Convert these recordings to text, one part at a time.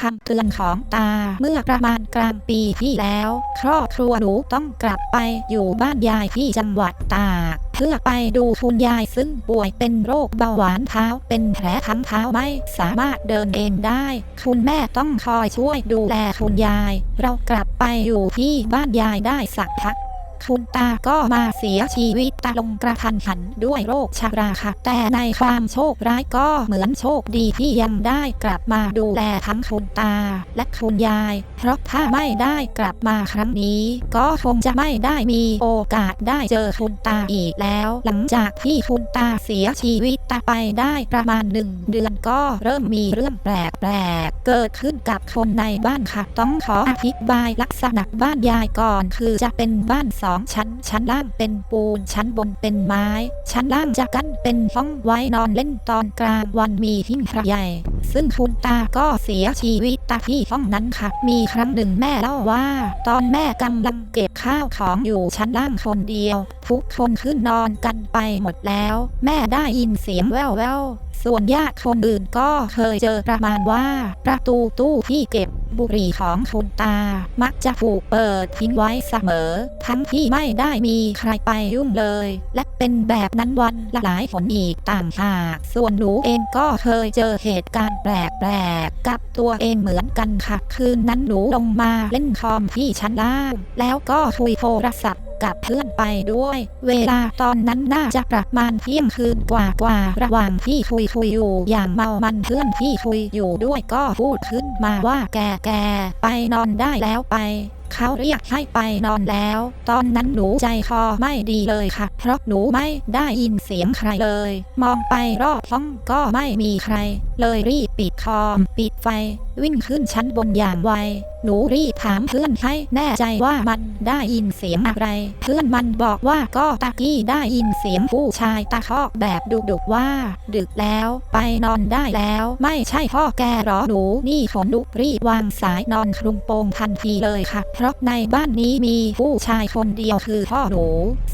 คำเตือนของตา เมื่อประมาณกลางปีที่แล้ว ครอบครัวหนูต้องกลับไปอยู่บ้านยายที่จังหวัดตากเพื่อไปดูคุณยายซึ่งป่วยเป็นโรคเบาหวานเท้าเป็นแผลทั้งเท้าไม่สามารถเดินเองได้ คุณแม่ต้องคอยช่วยดูแลคุณยาย เรากลับไปอยู่ที่บ้านยายได้สักพัก คุณตาก็มาเสียชีวิตตาลงกระทันหันด้วยโรคชราค่ะ แต่ในความโชคร้ายก็เหมือนโชคดีที่ยังได้กลับมาดูแลทั้งคุณตา และคุณยาย เพราะถ้าไม่ได้กลับมาครั้งนี้ ก็คงจะไม่ได้มีโอกาสได้เจอคุณตาอีกแล้ว หลังจากที่คุณตาเสียชีวิตตาไปได้ประมาณหนึ่งเดือนก็เริ่มมีเรื่องแปลกๆเกิดขึ้นกับคนในบ้านค่ะ ต้องขออธิบายลักษณะบ้านยายก่อนคือจะเป็นบ้านสององชั้น ชั้นล่างเป็นปูน ชั้นบนเป็นไม้ ชั้นล่างจะกั้นเป็นห้องไว้นอนเล่นตอนกลางวันมีหิ้งพระใหญ่ ซึ่งคุณตาก็เสียชีวิตตาที่ห้องนั้นค่ะ มีครั้งหนึ่งแม่เล่าว่า ตอนแม่กำลังเก็บข้าวของอยู่ชั้นล่างคนเดียว ทุกคนขึ้นนอนกันไปหมดแล้ว แม่ได้ยินเสียงแว่วแวว ส่วนญาติคนอื่นก็เคยเจอประมาณว่า ประตูตู้ที่เก็บบุหรี่ของคุณตา มักจะถูกเปิดทิ้งไว้เสมอ ทั้งที่ไม่ได้มีใครไปยุ่งเลย และเป็นแบบนั้นวันละหลายผลอีกต่างหากส่วนหนูเองก็เคยเจอเหตุการณ์แปลกๆกับตัวเองเหมือนกันค่ะ คืนนั้นหนูลงมาเล่นคอมที่ชั้นล่าง แล้วก็คุยโทรศัพท์ กับเพื่อนไปด้วย เวลาตอนนั้นน่าจะประมาณเที่ยงคืนกว่ากว่าๆระหว่างที่คุยคุยอยู่อย่างเมามันเพื่อนที่คุยอยู่ด้วยก็พูดขึ้นมาว่าแกแกไปนอนได้แล้วไป เขาเรียกให้ไปนอนแล้ว ตอนนั้นหนูใจคอไม่ดีเลยค่ะ เพราะหนูไม่ได้ยินเสียงใครเลย มองไปรอบห้องก็ไม่มีใคร เลยรีบปิดคอม ปิดไฟ วิ่งขึ้นชั้นบนอย่างไว หนูรีบถามเพื่อนให้แน่ใจว่ามันได้ยินเสียงอะไร เพื่อนมันบอกว่าก็ตะกี้ได้ยินเสียงผู้ชายตะคอกแบบดุดุๆว่า ดึกแล้วไปนอนได้แล้ว ไม่ใช่พ่อแกหรอหนูนี่ขนลุกรีบวางสายนอนคลุมโปงทันทีเลยค่ะเพราะในบ้านนี้มีผู้ชายคนเดียวคือพ่อหนู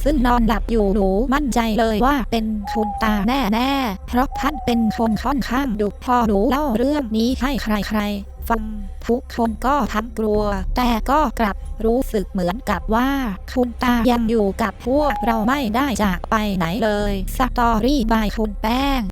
ซึ่งนอนหลับอยู่หนูมั่นใจเลยว่าเป็นคุณตาแน่ๆ เพราะท่านเป็นคนค่อนข้างดุพ่อหนูเล่าเรื่องนี้ให้ใครๆ ฟังทุกคนก็ทั้งกลัว แต่ก็กลับรู้สึกเหมือนกับว่า คุณตายังอยู่กับพวกเราไม่ได้จากไปไหนเลยสตอรี่บายคุณแป้ง